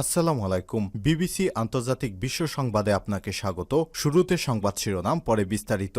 আসসালামু আলাইকুম। বিবিসি আন্তর্জাতিক বিশ্ব সংবাদে আপনাকে স্বাগত। শুরুতে সংবাদ শিরোনাম, পরে বিস্তারিত।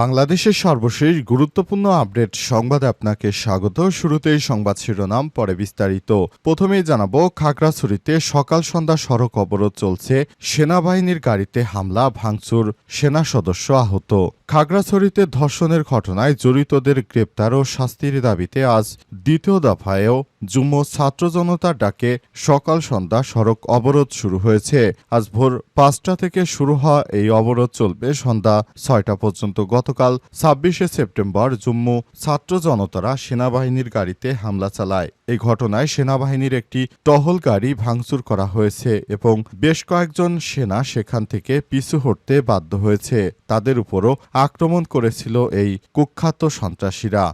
বাংলাদেশের সর্বশেষ গুরুত্বপূর্ণ আপডেট সংবাদে আপনাকে স্বাগত। শুরুতেই সংবাদ শিরোনাম, পরে বিস্তারিত। প্রথমেই জানাব, খাগড়াছড়িতে সকাল সন্ধ্যা সড়ক অবরোধ চলছে। সেনাবাহিনীর গাড়িতে হামলা, ভাঙচুর, সেনা সদস্য আহত। খাগড়াছড়িতে ধর্ষণের ঘটনায় জড়িতদের গ্রেপ্তার ও শাস্তির দাবিতে আজ দ্বিতীয় দফায়ও যুম্ম ছাত্র জনতার ডাকে সকাল সন্ধ্যা সড়ক অবরোধ শুরু হয়েছে। আজ ভোর পাঁচটা থেকে শুরু হওয়া এই অবরোধ চলবে সন্ধ্যা ছয়টা পর্যন্ত। গতকাল ছাব্বিশে সেপ্টেম্বর জম্মু ছাত্র জনতারা সেনাবাহিনীর গাড়িতে হামলা চালায়। এই ঘটনায় সেনাবাহিনীর একটি টহল গাড়ি ভাঙচুর করা হয়েছে এবং বেশ কয়েকজন সেনা সেখান থেকে পিছু হটতে বাধ্য হয়েছে। তাদের উপরও আক্রমণ করেছিল এই কুখ্যাত সন্ত্রাসীরা।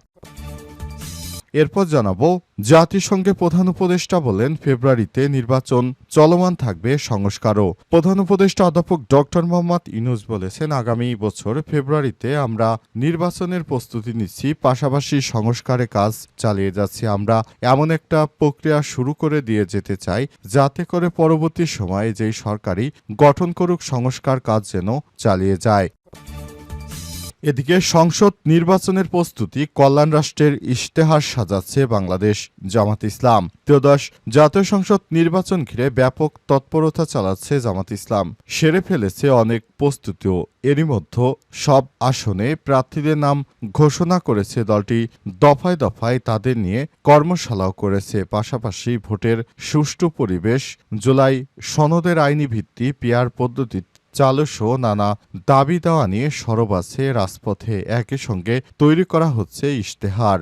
এরপর জানাব জাতিসংঘে প্রধান উপদেষ্টা বলেন, ফেব্রুয়ারিতে নির্বাচন চলমান থাকবে সংস্কারও। প্রধান উপদেষ্টা অধ্যাপক ডক্টর মোহাম্মদ ইনুস বলেছেন, আগামী বছর ফেব্রুয়ারিতে আমরা নির্বাচনের প্রস্তুতি নিচ্ছি, পাশাপাশি সংস্কারে কাজ চালিয়ে যাচ্ছি। আমরা এমন একটা প্রক্রিয়া শুরু করে দিয়ে যেতে চাই, যাতে করে পরবর্তী সময়ে যেই সরকারি গঠন করুক, সংস্কার কাজ যেন চালিয়ে যায়। এদিকে সংসদ নির্বাচনের প্রস্তুতি কল্যাণ রাষ্ট্রের ইশতেহার সাজাচ্ছে বাংলাদেশ, জামাত ইসলাম। ত্রয়োদশ জাতীয় সংসদ নির্বাচন ঘিরে ব্যাপক তৎপরতা চালাচ্ছে জামাত ইসলাম। সেরে ফেলেছে অনেক প্রস্তুতিও। এরই মধ্যে সব আসনে প্রার্থীদের নাম ঘোষণা করেছে দলটি। দফায় দফায় তাদের নিয়ে কর্মশালাও করেছে। পাশাপাশি ভোটের সুষ্ঠু পরিবেশ, জুলাই সনদের আইনি ভিত্তি পিয়ার পদ্ধতি চালুসহ নানা দাবি দেওয়া নিয়ে সরব আছে রাজপথে। একই সঙ্গে তৈরি করা হচ্ছে ইশতেহার।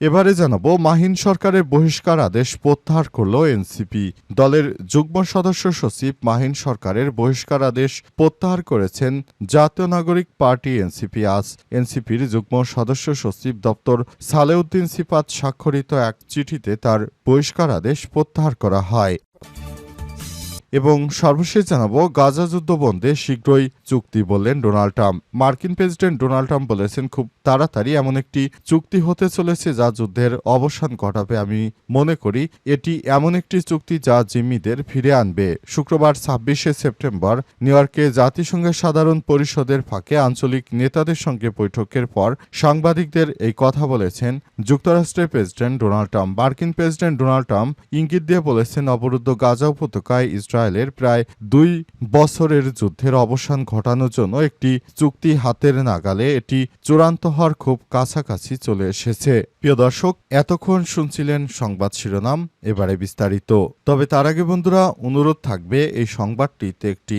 এবারে জানাব, মাহিন সরকারের বহিষ্কার আদেশ প্রত্যাহার করল এনসিপি। দলের যুগ্ম সদস্য সচিব মাহিন সরকারের বহিষ্কার আদেশ প্রত্যাহার করেছেন জাতীয় নাগরিক পার্টি এনসিপি আজ। এনসিপির যুগ্ম সদস্য সচিব দপ্তর সালেউদ্দিন সিপাত স্বাক্ষরিত এক চিঠিতে তার বহিষ্কার আদেশ প্রত্যাহার করা হয়। এবং সর্বশেষ জানাব, গাজা যুদ্ধ বন্ধে শীঘ্রই চুক্তি বললেন ডোনাল্ড ট্রাম্প। মার্কিন প্রেসিডেন্ট ডোনাল্ড ট্রাম্প বলেছেন, খুব তাড়াতাড়ি এমন একটি চুক্তি হতে চলেছে যা যুদ্ধের অবসান ঘটাবে। আমি মনে করি এটি এমন একটি চুক্তি যা জিম্মিদের ফিরে আনবে। শুক্রবার ছাব্বিশে সেপ্টেম্বর নিউ ইয়র্কে জাতিসংঘের সাধারণ পরিষদের ফাঁকে আঞ্চলিক নেতাদের সঙ্গে বৈঠকের পর সাংবাদিকদের এই কথা বলেছেন যুক্তরাষ্ট্রের প্রেসিডেন্ট ডোনাল্ড ট্রাম্প। মার্কিন প্রেসিডেন্ট ডোনাল্ড ট্রাম্প ইঙ্গিত দিয়ে বলেছেন, অবরুদ্ধ গাজা উপত্যকায় ইসরায়েলের প্রায় দুই বছরের যুদ্ধের অবসান ঘটানোর জন্য একটি চুক্তি হাতের নাগালে এটি চূড়ান্ত হওয়ার খুব কাছাকাছি চলে এসেছে। প্রিয় দর্শক, এতক্ষণ শুনছিলেন সংবাদ শিরোনাম, এবারে বিস্তারিত। তবে তার আগে বন্ধুরা, অনুরোধ থাকবে এই সংবাদটিতে একটি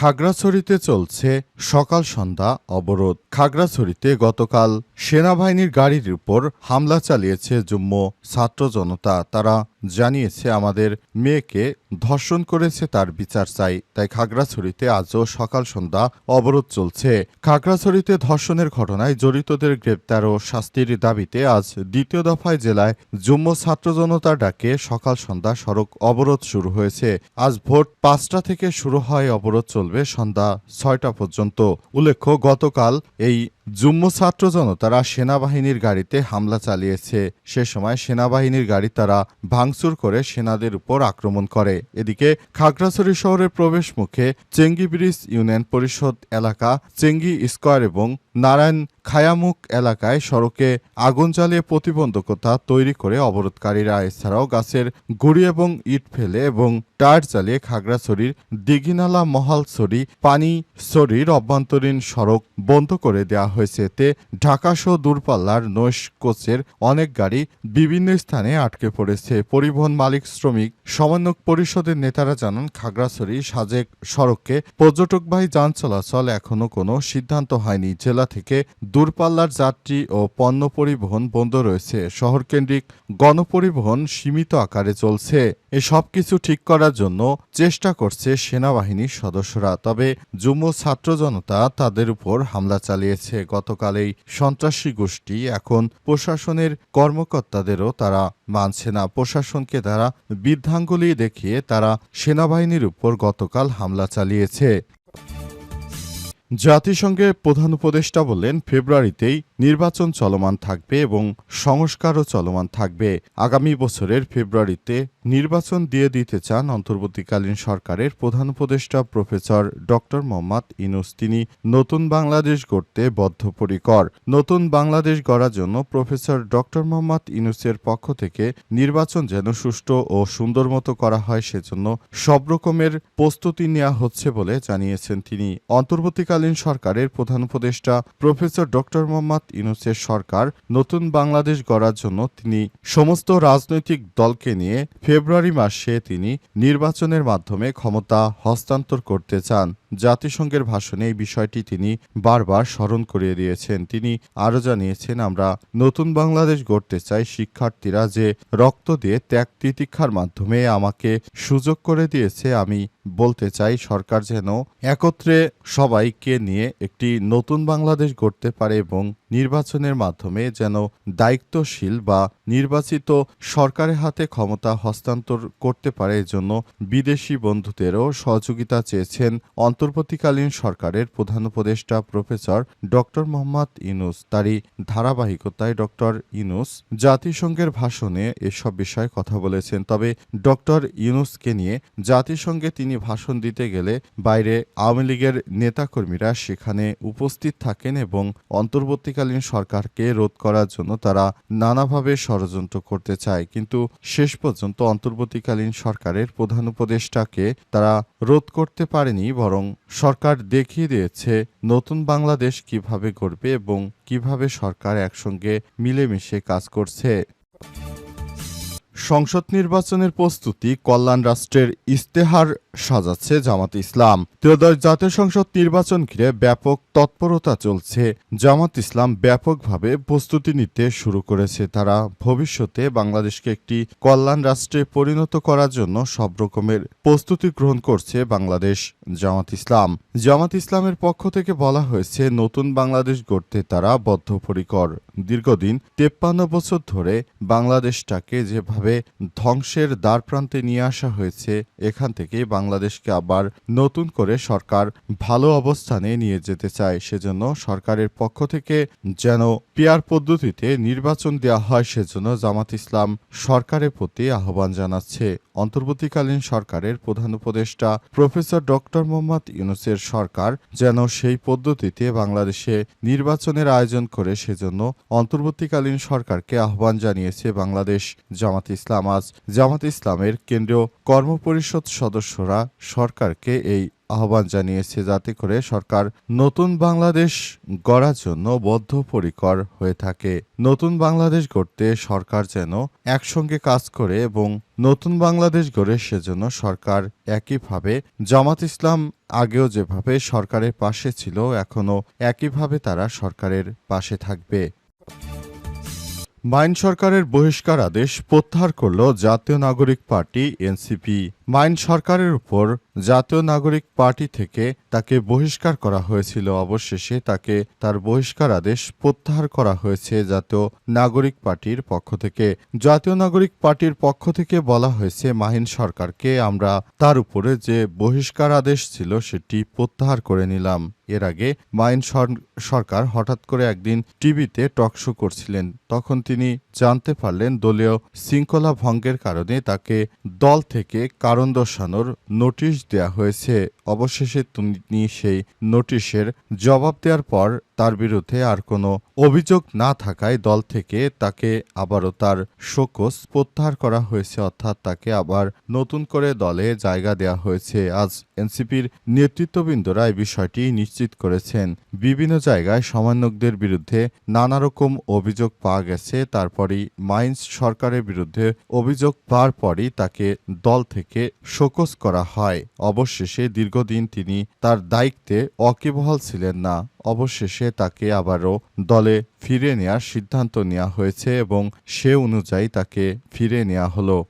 খাগড়াছড়িতে চলছে সকাল সন্ধ্যা অবরোধ। খাগড়াছড়িতে গতকাল সেনাবাহিনীর গাড়ির উপর হামলা চালিয়েছে জুম্ম ছাত্র জনতা। তারা জানিয়েছে, আমাদের মেয়েকে ধর্ষণ করেছে তার বিচার চাই, তাই খাগড়াছড়িতে আজও সকাল সন্ধ্যা অবরোধ চলছে। খাগড়াছড়িতে ধর্ষণের ঘটনায় জড়িতদের গ্রেপ্তার ও শাস্তির দাবিতে আজ দ্বিতীয় দফায় জেলায় জুম্ম ছাত্র জনতা ডাকে সকাল সন্ধ্যা সড়ক অবরোধ শুরু হয়েছে। আজ ভোর পাঁচটা থেকে শুরু হয় অবরোধ চলবে সন্ধ্যা ছয়টা পর্যন্ত। উল্লেখ্য গতকাল এই জুম্ম ছাত্র জনতারা সেনাবাহিনীর গাড়িতে হামলা চালিয়েছে। সে সময় সেনাবাহিনীর গাড়ি তারা ভাঙচুর করে সেনাদের উপর আক্রমণ করে। এদিকে খাগড়াছড়ি শহরের প্রবেশ মুখে চেঙ্গি ব্রিজ ইউনিয়ন পরিষদ এলাকা, চেঙ্গি স্কোয়ার এবং নারায়ণ খায়ামুখ এলাকায় সড়কে আগুন জ্বালিয়ে প্রতিবন্ধকতা তৈরি করে অবরোধকারীরা। এছাড়াও গাছের গুড়ি এবং ইট ফেলে এবং টায়ার জ্বালিয়ে খাগড়াছড়ির দিঘিনালা মহালছড়ি পানি ছড়ির অভ্যন্তরীণ সড়ক বন্ধ করে দেওয়া হয়েছে। এতে ঢাকাসহ দূরপাল্লার নৈশ কোচের অনেক গাড়ি বিভিন্ন স্থানে আটকে পড়েছে। পরিবহন মালিক, শ্রমিক, সমন্বয়ক পরিষদের নেতারা জানান, খাগড়াছড়ি সাজেক সড়কে পর্যটকবাহী যান চলাচল এখনও কোনো সিদ্ধান্ত হয়নি। জেলা থেকে দূরপাল্লার যাত্রী ও পণ্য পরিবহন বন্ধ রয়েছে। শহরকেন্দ্রিক গণপরিবহন সীমিত আকারে চলছে। এ কিছু ঠিক করার জন্য চেষ্টা করছে সেনাবাহিনীর সদস্যরা। তবে যুম্ম ছাত্র জনতা তাদের উপর হামলা চালিয়েছে। গতকাল এই সন্ত্রাসী গোষ্ঠী এখন প্রশাসনের কর্মকর্তাদেরও তারা মানছে না। প্রশাসনকে তারা বৃদ্ধাঙ্গুলি দেখিয়ে তারা সেনাবাহিনীর উপর গতকাল হামলা চালিয়েছে। জাতিসংঘের প্রধান উপদেষ্টা বললেন, ফেব্রুয়ারিতেই নির্বাচন চলমান থাকবে এবং সংস্কারও চলমান থাকবে। আগামী বছরের ফেব্রুয়ারিতে নির্বাচন দিয়ে দিতে চান অন্তর্বর্তীকালীন সরকারের প্রধান উপদেষ্টা প্রফেসর ডক্টর মোহাম্মদ ইনুস তিনি নতুন বাংলাদেশ গড়তে বদ্ধপরিকর। নতুন বাংলাদেশ গড়ার জন্য প্রফেসর ডক্টর মোহাম্মদ ইনুসের পক্ষ থেকে নির্বাচন যেন সুষ্ঠু ও সুন্দর মতো করা হয় সেজন্য সব রকমের প্রস্তুতি নেওয়া হচ্ছে বলে জানিয়েছেন তিনি। অন্তর্বর্তীকালীন সরকারের প্রধান উপদেষ্টা প্রফেসর ডক্টর মোহাম্মদ ইনুসের সরকার নতুন বাংলাদেশ গড়ার জন্য তিনি সমস্ত রাজনৈতিক দলকে নিয়ে ফেব্রুয়ারি মাসে তিনি নির্বাচনের মাধ্যমে ক্ষমতা হস্তান্তর করতে চান। জাতিসংঘের ভাষণে এই বিষয়টি তিনি বারবার স্মরণ করিয়ে দিয়েছেন। তিনি আরও জানিয়েছেন, আমরা নতুন বাংলাদেশ গড়তে চাই শিক্ষার্থীরা যে রক্ত দিয়ে ত্যাগ তিতিক্ষার মাধ্যমে আমাকে সুযোগ করে দিয়েছে। আমি বলতে চাই, সরকার যেন একত্রে সবাইকে নিয়ে একটি নতুন বাংলাদেশ গড়তে পারে এবং নির্বাচনের মাধ্যমে যেন দায়িত্বশীল বা নির্বাচিত সরকারের হাতে ক্ষমতা হস্তান্তর করতে পারে। এজন্য বিদেশি বন্ধুদেরও সহযোগিতা চেয়েছেন অন্তর্বর্তীকালীন সরকারের প্রধান উপদেষ্টা প্রফেসর ডক্টর মোহাম্মদ ইনুস তারই ধারাবাহিকতায় ডক্টর ইনুস জাতিসংঘের ভাষণে এসব বিষয়ে কথা বলেছেন। তবে ডক্টর ইউনুসকে নিয়ে জাতিসংঘে তিনি ভাষণ দিতে গেলে বাইরে আওয়ামী লীগের নেতাকর্মীরা সেখানে উপস্থিত থাকেন এবং অন্তর্বর্তীকালীন সরকারকে রোধ করার জন্য তারা নানাভাবে ষড়যন্ত্র করতে চায়। কিন্তু শেষ পর্যন্ত অন্তর্বর্তীকালীন সরকারের প্রধান উপদেষ্টাকে তারা রোধ করতে পারেনি, বরং সরকার দেখিয়ে দিয়েছে নতুন বাংলাদেশ কীভাবে গড়বে এবং কীভাবে সরকার একসঙ্গে মিলেমিশে কাজ করছে। সংসদ নির্বাচনের প্রস্তুতি কল্যাণ রাষ্ট্রের ইস্তেহার সাজাচ্ছে জামাত ইসলাম। ত্রয়োদশ জাতীয় সংসদ নির্বাচন ঘিরে ব্যাপক তৎপরতা চলছে। জামাত ইসলাম ব্যাপকভাবে প্রস্তুতি নিতে শুরু করেছে। তারা ভবিষ্যতে বাংলাদেশকে একটি কল্যাণ রাষ্ট্রে পরিণত করার জন্য সব রকমের প্রস্তুতি গ্রহণ করছে বাংলাদেশ জামাত ইসলাম। জামাত ইসলামের পক্ষ থেকে বলা হয়েছে, নতুন বাংলাদেশ গড়তে তারা বদ্ধপরিকর। দীর্ঘদিন তেপ্পান্ন বছর ধরে বাংলাদেশটাকে যেভাবে ধ্বংসের দ্বারপ্রান্তে নিয়ে আসা হয়েছে। এখান থেকে বাংলাদেশকে আবার নতুন করে সরকার ভালো অবস্থানে নিয়ে যেতে চায়। সেজন্য সরকারের পক্ষ থেকে যেন পিয়ার পদ্ধতিতে নির্বাচন দেওয়া হয়, সেজন্য জামাত ইসলাম সরকারের প্রতি আহ্বান জানাচ্ছে। অন্তর্বর্তীকালীন সরকারের প্রধান উপদেষ্টা প্রফেসর ডক্টর মোহাম্মদ ইউনুসের সরকার যেন সেই পদ্ধতিতে বাংলাদেশে নির্বাচনের আয়োজন করে, সেজন্য অন্তর্বর্তীকালীন সরকারকে আহ্বান জানিয়েছে বাংলাদেশ জামাত ইসলাম আজ জামাত ইসলামের কেন্দ্রীয় কর্মপরিষদ সদস্যরা সরকারকে এই আহ্বান জানিয়েছে যাতে করে সরকার নতুন বাংলাদেশ গড়ার জন্য বদ্ধপরিকর হয়ে থাকে। নতুন বাংলাদেশ গড়তে সরকার যেন একসঙ্গে কাজ করে এবং নতুন বাংলাদেশ গড়ে সেজন্য সরকার একইভাবে জামাত ইসলাম আগেও যেভাবে সরকারের পাশে ছিল, এখনও একইভাবে তারা সরকারের পাশে থাকবে। মাইন সরকারের বহিষ্কার আদেশ প্রত্যাহার করল জাতীয় নাগরিক পার্টি এনসিপি। মাইন সরকারের উপর জাতীয় নাগরিক পার্টি থেকে তাকে বহিষ্কার করা হয়েছিল। অবশেষে তাকে তার বহিষ্কার আদেশ প্রত্যাহার করা হয়েছে জাতীয় নাগরিক পার্টির পক্ষ থেকে। জাতীয় নাগরিক পার্টির পক্ষ থেকে বলা হয়েছে মাহিন সরকারকে আমরা তার উপরে যে বহিষ্কার আদেশ ছিল সেটি প্রত্যাহার করে নিলাম। এর আগে মাইন সরকার হঠাৎ করে একদিন টিভিতে টকশো করছিলেন। তখন তিনি জানতে পারলেন, দলীয় শৃঙ্খলা ভঙ্গের কারণে তাকে দল থেকে কারণ দর্শানোর নোটিশ দেওয়া হয়েছে। অবশেষে তিনি সেই নোটিশের জবাব দেওয়ার পর তার বিরুদ্ধে আর কোনো অভিযোগ না থাকায় দল থেকে তাকে আবারও তার শোকস প্রত্যাহার করা হয়েছে, অর্থাৎ তাকে আবার নতুন করে দলে জায়গা দেওয়া হয়েছে। আজ এনসিপির নেতৃত্ববৃন্দরা এই বিষয়টি নিশ্চিত করেছেন। বিভিন্ন জায়গায় সমন্বয়কদের বিরুদ্ধে নানা রকম অভিযোগ পাওয়া গেছে। তারপরই মাইন্স সরকারের বিরুদ্ধে অভিযোগ পাওয়ার পরই তাকে দল থেকে শোকস করা হয়। অবশেষে দীর্ঘদিন তিনি তার দায়িত্বে অকেবহল ছিলেন না। অবশেষে তাকে আবারও দলে ফিরে নেওয়ার সিদ্ধান্ত নেওয়া হয়েছে এবং সে অনুযায়ী তাকে ফিরে নেওয়া হলো।